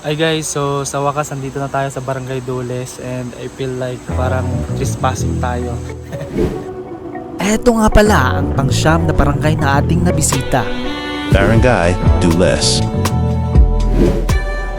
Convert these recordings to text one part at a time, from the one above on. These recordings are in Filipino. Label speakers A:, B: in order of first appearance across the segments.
A: Hi guys, so sa wakas andito na tayo sa Barangay Dules and I feel like parang trespassing tayo.
B: Eto nga pala ang pangsyam na barangay na ating nabisita.
C: Barangay Dules.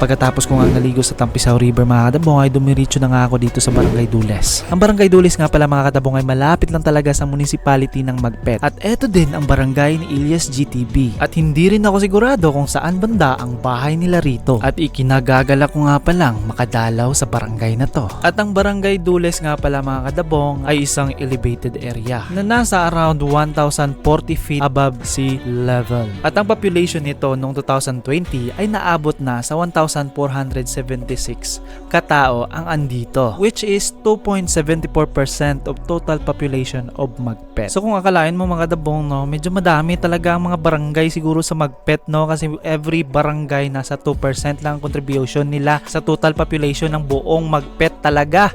B: Pagkatapos ko nga naligo sa Tampisaw River mga kadabong ay dumiritso na nga ako dito sa Barangay Dules. Ang Barangay Dules nga pala mga kadabong ay malapit lang talaga sa municipality ng Magpet. At eto din ang barangay ni Ilyas GTB. At hindi rin ako sigurado kung saan banda ang bahay nila rito. At ikinagagala ko nga palang makadalaw sa barangay na to. At ang Barangay Dules nga pala mga kadabong ay isang elevated area na nasa around 1,040 feet above sea level. At ang population nito noong 2020 ay naabot na sa 1,476 katao ang andito which is 2.74% of total population of Magpet. So kung akalain mo mga dabong no, medyo madami talaga ang mga barangay siguro sa Magpet no kasi every barangay nasa 2% lang ang contribution nila sa total population ng buong Magpet talaga.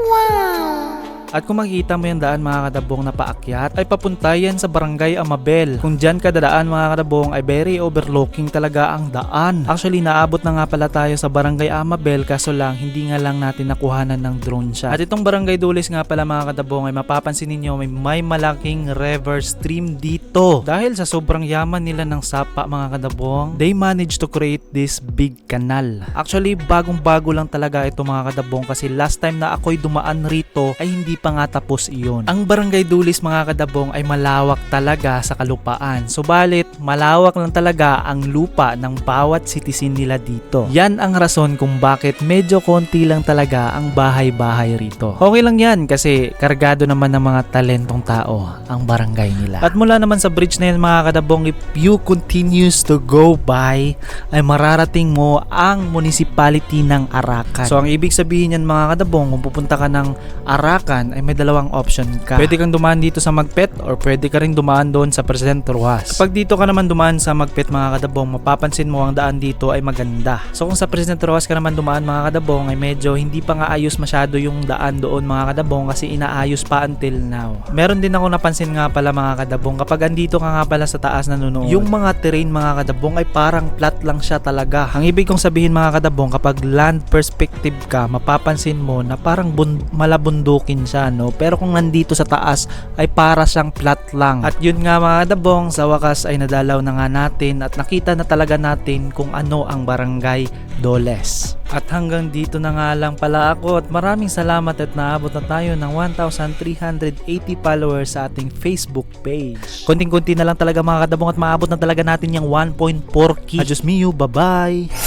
B: At kung makikita mo yung daan mga kadabong na paakyat, ay papunta yan sa Barangay Amabel. Kung dyan ka dadaan mga kadabong ay very overlooking talaga ang daan. Actually naabot na nga pala tayo sa Barangay Amabel kaso lang hindi nga lang natin nakuhanan ng drone shot. At itong Barangay Dulis nga pala mga kadabong ay mapapansin ninyo may, may malaking river stream dito. Dahil sa sobrang yaman nila ng sapa mga kadabong, they managed to create this big canal. Actually bagong bago lang talaga ito mga kadabong kasi last time na ako'y dumaan rito ay hindi pa nga tapos iyon. Ang Barangay Dulis mga kadabong ay malawak talaga sa kalupaan. Subalit, malawak lang talaga ang lupa ng bawat citizen nila dito. Yan ang rason kung bakit medyo konti lang talaga ang bahay-bahay rito. Okay lang yan kasi kargado naman ng mga talentong tao ang barangay nila. At mula naman sa bridge na yan mga kadabong, if you continues to go by, ay mararating mo ang municipality ng Arakan. So ang ibig sabihin yan mga kadabong, kung pupunta ka ng Arakan ay may dalawang option ka. Pwede kang dumaan dito sa Magpet or pwede ka rin dumaan doon sa President Ruas. Kapag dito ka naman dumaan sa Magpet mga kadabong, mapapansin mo ang daan dito ay maganda. So kung sa President Ruas ka naman dumaan mga kadabong ay medyo hindi pa nga ayos masyado yung daan doon mga kadabong kasi inaayos pa until now. Meron din ako napansin nga pala mga kadabong kapag andito ka nga pala sa taas na nunood, yung mga terrain mga kadabong ay parang flat lang siya talaga. Ang ibig kong sabihin mga kadabong kapag land perspective ka, mapapansin mo na parang bun- malabundukin siya no. Pero kung nandito sa taas ay para siyang flat lang. At yun nga mga kadabong, sa wakas ay nadalaw na nga natin at nakita na talaga natin kung ano ang barangay Doles. At hanggang dito na nga lang pala ako at maraming salamat at naabot na tayo ng 1,380 followers sa ating Facebook page. Konting-konti na lang talaga mga kadabong at maabot na talaga natin yung 1.4k. Adios mio, bye-bye!